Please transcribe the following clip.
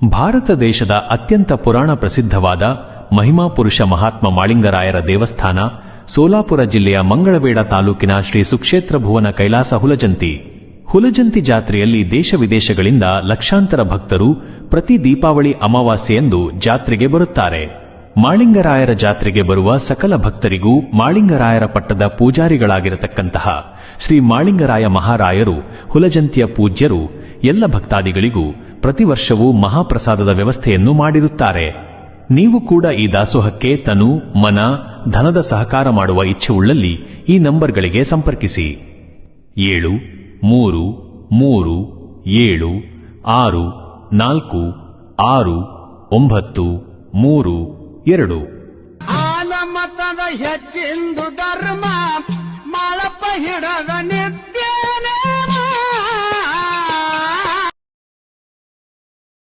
ಭಾರತ ದೇಶದ ಅತ್ಯಂತ ಪುರಾಣ ಪ್ರಸಿದ್ಧವಾದ ಮಹಿಮಾ ಪುರುಷ ಮಹಾತ್ಮ ಮಾಳಿಂಗರಾಯರ ದೇವಸ್ಥಾನ, ಸೋಲಾಪುರ ಜಿಲ್ಲೆಯ ಮಂಗಳವೇಡ ತಾಲೂಕಿನ ಶ್ರೀ ಸುಕ್ಷೇತ್ರ ಭುವನ ಕೈಲಾಸ ಹುಲಜಂತಿ. ಹುಲಜಂತಿ ಜಾತ್ರೆಯಲ್ಲಿ ದೇಶ ವಿದೇಶಗಳಿಂದ ಲಕ್ಷಾಂತರ ಭಕ್ತರು ಪ್ರತಿ ದೀಪಾವಳಿ ಅಮಾವಾಸ್ಯೆಯಂದು ಜಾತ್ರೆಗೆ ಬರುತ್ತಾರೆ. ಮಾಳಿಂಗರಾಯರ ಜಾತ್ರೆಗೆ ಬರುವ ಸಕಲ ಭಕ್ತರಿಗೂ ಮಾಳಿಂಗರಾಯರ ಪಟ್ಟದ ಪೂಜಾರಿಗಳಾಗಿರತಕ್ಕಂತಹ ಶ್ರೀ ಮಾಳಿಂಗರಾಯ ಮಹಾರಾಯರು, ಹುಲಜಂತಿಯ ಪೂಜ್ಯರು, ಎಲ್ಲ ಭಕ್ತಾದಿಗಳಿಗೂ ಪ್ರತಿ ವರ್ಷವೂ ಮಹಾಪ್ರಸಾದದ ವ್ಯವಸ್ಥೆಯನ್ನು ಮಾಡಿರುತ್ತಾರೆ. ನೀವು ಕೂಡ ಈ ದಾಸೋಹಕ್ಕೆ ತನು, ಮನ, ಧನದ ಸಹಕಾರ ಮಾಡುವ ಇಚ್ಛೆವುಳ್ಳಲ್ಲಿ ಈ ನಂಬರ್ಗಳಿಗೆ ಸಂಪರ್ಕಿಸಿ. ಏಳು, ಮೂರು ಮೂರು, ಏಳು, ಆರು, ನಾಲ್ಕು, ಆರು, ಒಂಬತ್ತು, ಮೂರು, ಎರಡು. ಆಲಮತದ ಹೆಚ್ಚಿಂದು ಧರ್ಮ